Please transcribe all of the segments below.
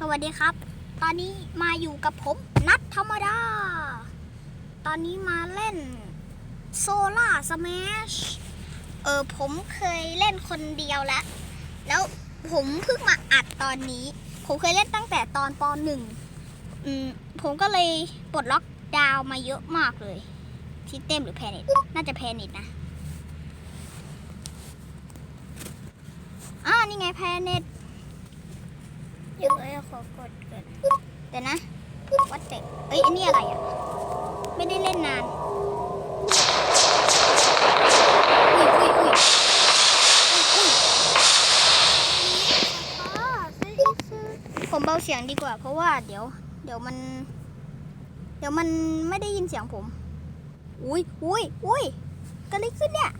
สวัสดีครับ ตอนนี้มาอยู่กับผมนัดธรรมดา ตอนนี้มาเล่นโซล่าสแมชเออผมเคยเล่นคนเดียวแล้ว แล้วผมเพิ่งมาอัดตอนนี้ ผมเคยเล่นตั้งแต่ตอนปหนึ่งอืมผมก็เลยปลดล็อกดาวมาเยอะมากเลยซิสเต็มหรือแพนิตน่าจะแพนิตนะอ่านี่ไงแพนิต เดี๋ยวเราขอกดก่อนเดี๋ยวนะวัดเจ็กเอ้ยอันนี้อะไรอะ ไม่ได้เล่นนานอุ้ยอุ้ยอุ้ยอุ้ยอ๋อซื้อที่ซื้อผมเบาเสียงดีกว่า เพราะว่าเดี๋ยว เดี๋ยวมัน เดี๋ยวมันไม่ได้ยินเสียงผม อุ้ยอุ้ยอุ้ยเกันเลยขึ้นเนี่ย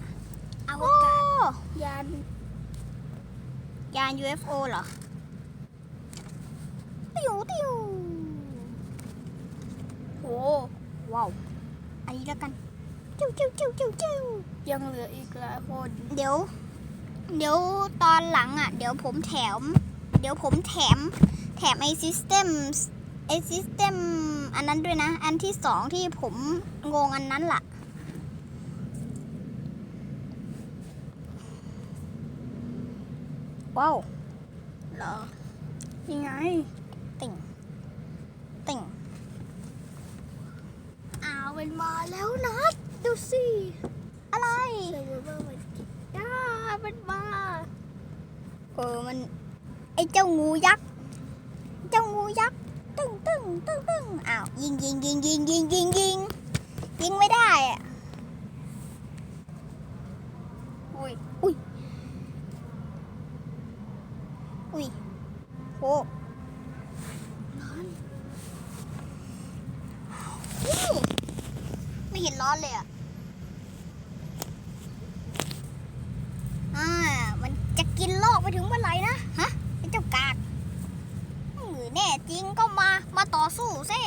อวโอ้กาศยาน ยาน UFO เหรอ ติวติวโอ้ว้าวอันนี้แล้วกันจิ้วจิ้วจิ้วจิ้วจิ้วยังเหลืออีกหลายคน เดี๋ยว เดี๋ยวตอนหลังอะ เดี๋ยวผมแถม เดี๋ยวผมแถม แถมไอซิสเต็มไอซิสเต็มอันนั้นด้วยนะ อันที่สองที่ผมงงอันนั้นล่ะว้าวเหรอยังไง ติ่ง ติ่งอ้าวมันมาแล้วนะดูสิอะไรเซอร์เวอร์มันอ้ามันมาเออมันไอเจ้างูยักษ์เจ้างูยักษ์ตึ้งตึ้งตึ้งตึ้งอ้าวยิงยิงยิงยิงยิงยิงยิงยิงไม่ได้อะอุ้ย อุ้ย อุ้ยโห ร้อน อู้ไม่เห็นร้ อนเลยอะอ่ามันจะกินโลกไปถึงเมื่อไหร่นะ ฮะไอ้เจ้ากากเออแน่จริงก็มา มาต่อสู้เซ่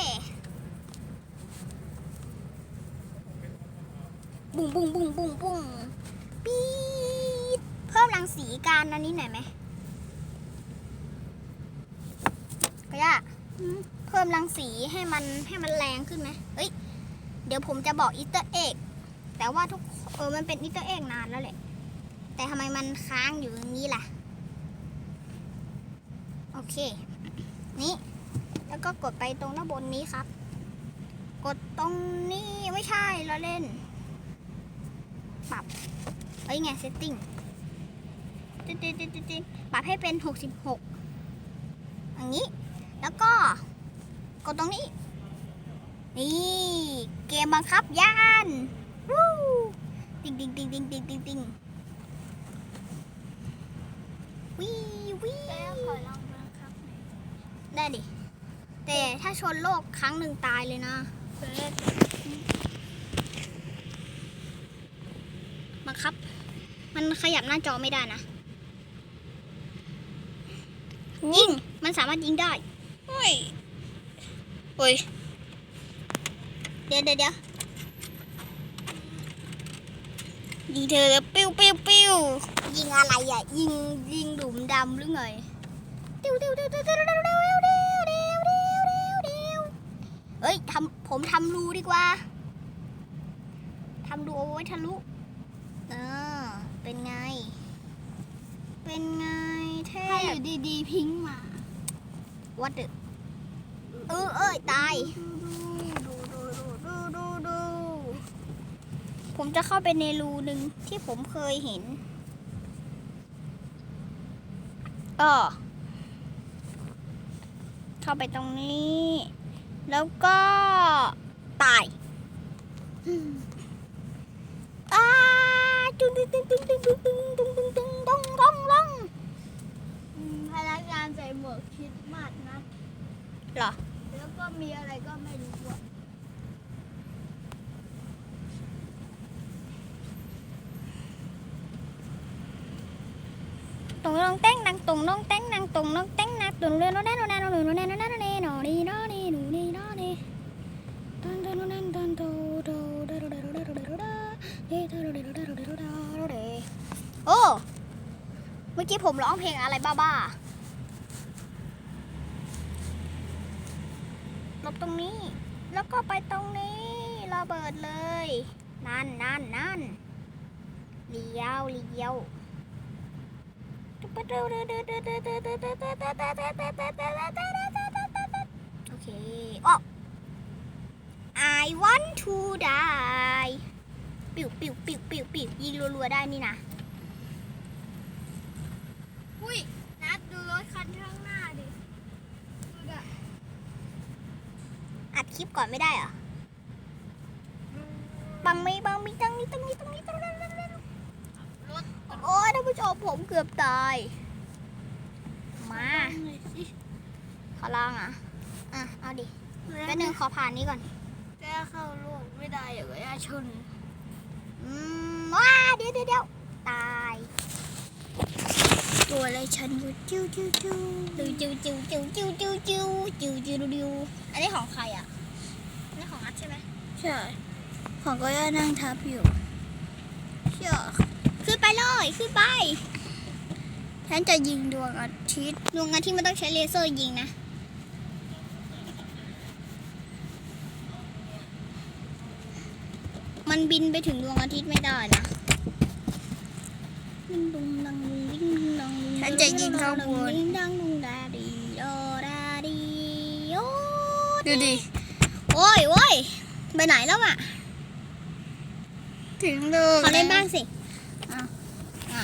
บุ้งบุ้งบุ้งบุ้งบุ้งปี๊ดเพิ่มรังสีการอันนี้หน่อยไหมก็ยากเพิ่มรังสีให้มันให้มันแรงขึ้นไหมเอ้ย เดี๋ยวผมจะบอกอีสเตอร์เอ็กแต่ว่าทุกเออมันเป็นอีสเตอร์เอ็กนานแล้วแหละ แต่ทำไมมันค้างอยู่อย่างนี้ล่ะ โอเค นี่ แล้วก็กดไปตรงด้านบนนี้ครับ กดตรงนี้ไม่ใช่เราเล่น ปรับเอ้ยไง setting ติ๊ดติ๊ดติ๊ดติ๊ดติ๊ดปรับให้เป็น 66อย่างนี้ แล้วก็กดตรงนี้ นี่เกมบังคับยานวู้ติงติงติงติงติงติงติงวิวิวขอลองมาครับได้ดิ แต่ถ้าชนโลกครั้งหนึ่งตายเลยนะบังคับ มันขยับหน้าจอไม่ได้นะ ยิง มันสามารถยิงได้เฮ้ยเฮ้ย เดี๋ยวเดี๋ยวเดี๋ยวยิงเธอปิ้วปิ้วปิ้วยิงอะไรอะ ยิงยิงหลุมดำหรือไงติ้วติ้วติ้วติ้วติ้วติ้วติ้วติ้วติ้วติ้วติ้วติ้วเฮ้ยทำผมทำรูดีกว่าทำรูเอาไว้ทะลุเออเป็นไง เป็นไงเท่ถ้อยู่ดีๆ พิงมาวัดเดเออเอ้ยตาย ดูดูดู ดูดูดู ผมจะเข้าไปในรูหนึ่งที่ผมเคยเห็นก็เข้าไปตรงนี้ แล้วก็ตายอ้าจุงตึงตึงตึงตึงตึงตึงตึงตึงตึงต้งต้องต้งพนักงานใส่หมวกคิดมาสนะเหรอ แล้วก็มีอะไรก็ไม่รู้อะ ตรงน้องเต้งนางตรงน้องเต้งนางตรงน้องเต้งนางตรงเรือน้องแน่น้องแน่น้องหนูน้องแน่น้องแน่น้องแน่น้องนี่น้องนี่หนูนี่น้องนี่ตันตันตันตันโตโตเดโดเดโดเดโดเดโดเดเดโดเดโดเดโดเดโดเดเดโอ้เมื่อกี้ผมร้องเพลงอะไรบ้าๆบตรงนี้แล้วก็ไปตรงนี้ระเบิดเลยนั่นนั่นนั่นเลี้ยวเลี้ยวโอเคอ๋อ I want to die ปิวปิวปิวปิวปิวยิงรัวๆได้นี่นะอุ้ยนัดดูรถคันข้างหน้าดิดูดิอัดคลิปก่อนไม่ได้เหรอบังไม่บังมีตรงนี้ตรงนี้ตรงนี้ตรงนั้นตรงนั้น รถ โอ้ยท่านผู้ชมผมเกือบตาย มาหน่อยสิขอลองอะ อะ เอาดิแป๊บนึงขอผ่านนี้ก่อนแก้เข้าโลกไม่ได้อย่างไรชนอืมว้าเดี๋ยวเดี๋ยวเดี๋ยวตาย ตัวอะไรฉันอยู่จิ้วจิ้วจิ้วจิ้วจิ้วจิ้วจิ้วจิ้วจิ้วจิ้วจิ้วจิ้วจิ้วอันนี้ของใครอะอันนี้ของอัดใช่ไหมใช่ ของก็ย่านั่งทับอยู่เชื่อขึ้นไป เลยขึ้นไปฉันจะยิงดวงอาทิตย์ดวงอาทิตย์มันต้องใช้เลเซอร์ยิงนะมันบินไปถึงดวงอาทิตย์ไม่ได้นะดิ้งดุงดังดุงดิ้งดุงดังดุงฉันจะยิงข้างบนดิ้งดังดุงดาดีโอดาดีโอดูดิ โอ้ยโอ้ยไปไหนแล้วอะ ถึงโลกขอเล่นบ้างสิอะอะ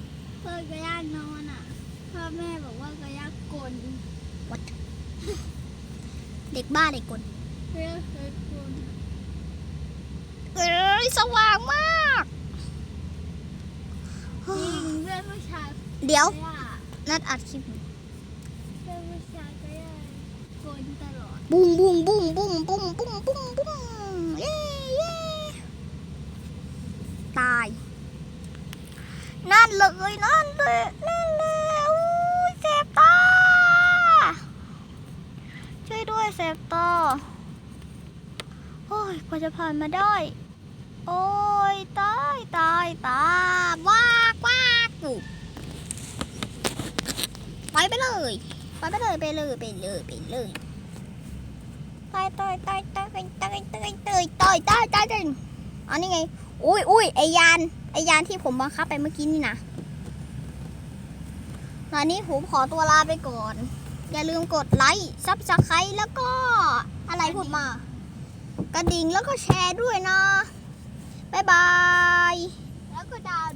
เพื่อนก็ย่านอนอะ พ่อแม่บอกว่าก็ย่ากลเด็กบ้าเด็กกลเพื่อนเคยกลเอ้ยสว่างมากยิงเพื่อนผู้ชายเดี๋ยวก็ย่านัดอัดคลิปอยู่เพื่อนผู้ชายก็ย่ากลตลอดบุ้งบุ้งบุ้งบุ้งบุ้งบุ้งบุ้งบุ้งเย้เย้ตาย นั่นเลยนั่นเลยนั่นเลยอุ้ยเจ็บตาช่วยด้วยเสบตาโอ้ยกว่าจะผ่านมาได้ โอ้ยตายตายตายว้ากว้ากอยู่ไปไปเลยไปไปเลยไปเลยไปเลยไปเลยตายตายตายตายตายตายตายตายตายตายตายอันนี้ไงอุ้ยอุ้ยไอยาน ไอยานที่ผมบังคับไปเมื่อกี้นี่นะตอนนี้ผมขอตัวลาไปก่อน อย่าลืมกดไลค์ซับสไครต์แล้วก็อะไรพูดมา กระดิ่งแล้วก็แชร์ด้วยนะ บ๊ายบาย แล้วก็ดาว